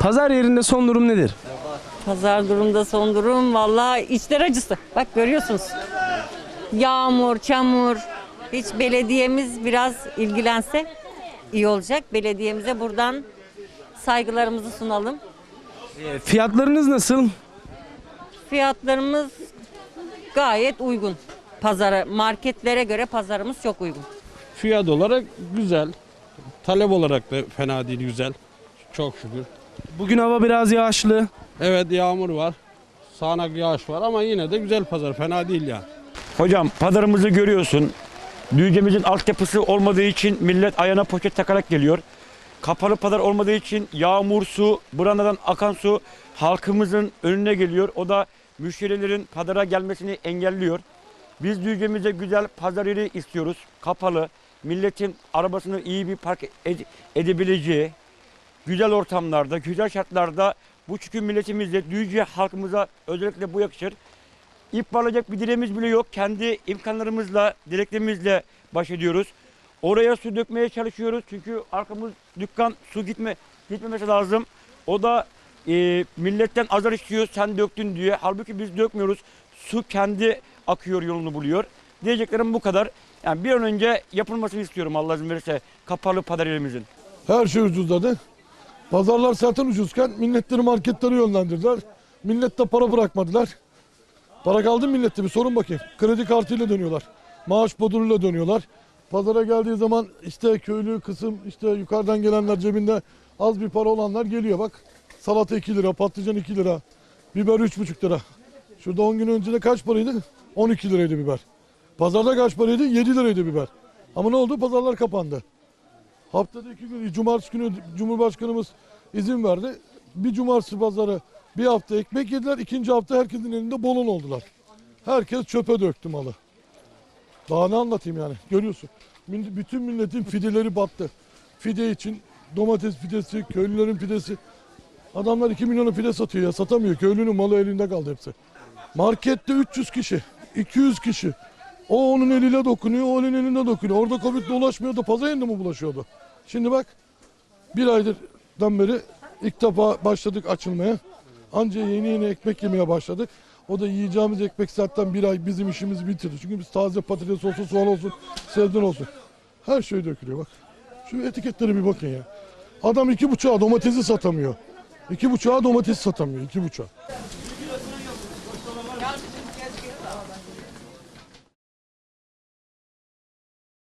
Pazar yerinde son durum nedir? Pazar durumda son durum vallahi içler acısı. Bak görüyorsunuz. Yağmur, çamur. Hiç belediyemiz biraz ilgilense iyi olacak. Belediyemize buradan saygılarımızı sunalım. E, Fiyatlarınız nasıl? Fiyatlarımız gayet uygun. Pazara, marketlere göre pazarımız çok uygun. Fiyat olarak güzel. Talep olarak da fena değil güzel. Çok şükür. Bugün hava biraz yağışlı. Evet yağmur var. Sağanak yağış var ama yine de güzel pazar. Fena değil yani. Hocam pazarımızı görüyorsun. Düğcemizin altyapısı olmadığı için millet ayağına poşet takarak geliyor. Kapalı pazar olmadığı için yağmur su, brandadan akan su halkımızın önüne geliyor. O da müşterilerin pazara gelmesini engelliyor. Biz Düğcemize güzel pazar yeri istiyoruz. Kapalı, milletin arabasını iyi bir park ed- edebileceği, güzel ortamlarda, güzel şartlarda bu çünkü milletimizle, Düzce halkımıza özellikle bu yakışır. İp bağlayacak bir direğimiz bile yok. Kendi imkanlarımızla, dileklerimizle baş ediyoruz. Oraya su dökmeye çalışıyoruz. Çünkü arkamız dükkan su gitme gitmemesi lazım. O da e, milletten azar istiyor sen döktün diye. Halbuki biz dökmüyoruz. Su kendi akıyor yolunu buluyor. Diyeceklerim bu kadar. Yani bir an önce yapılmasını istiyorum Allah izin verirse kapalı pazar yerimizin. Her şey ucuzladı. Pazarlar zaten ucuzken milletleri marketlere yönlendirdiler. Millette para bırakmadılar. Para kaldı mı millette bir sorun bakayım. Kredi kartıyla dönüyorlar. Maaş boduruyla dönüyorlar. Pazara geldiği zaman işte köylü kısım işte yukarıdan gelenler cebinde az bir para olanlar geliyor bak. Salata 2 lira, patlıcan 2 lira, biber 3,5 lira. Şurada 10 gün önce de kaç paraydı? 12 liraydı biber. Pazarda kaç paraydı? 7 liraydı biber. Ama ne oldu? Pazarlar kapandı. Haftada iki gün, cumartesi günü Cumhurbaşkanımız izin verdi. Bir cumartesi pazarı bir hafta ekmek yediler. ikinci hafta herkesin elinde bolon oldular. Herkes çöpe döktü malı. Daha ne anlatayım yani görüyorsun. Bütün milletin fideleri battı. Fide için domates fidesi, köylülerin fidesi. Adamlar 2 milyona fide satıyor ya satamıyor. Köylünün malı elinde kaldı hepsi. Markette 300 kişi, 200 kişi. O onun eliyle dokunuyor, o onun elinde dokunuyor. Orada Covid dolaşmıyordu, pazar yerinde mi bulaşıyordu? Şimdi bak bir aydan beri ilk defa başladık açılmaya. Anca yeni yeni ekmek yemeye başladık. O da yiyeceğimiz ekmek zaten bir ay bizim işimizi bitirdi. Çünkü biz taze patates olsun, soğan olsun, sebzen olsun. Her şey dökülüyor bak. Şu etiketlere bir bakın ya. Adam iki buçuğa domatesi satamıyor. İki buçuğa domates satamıyor. iki buçuğa.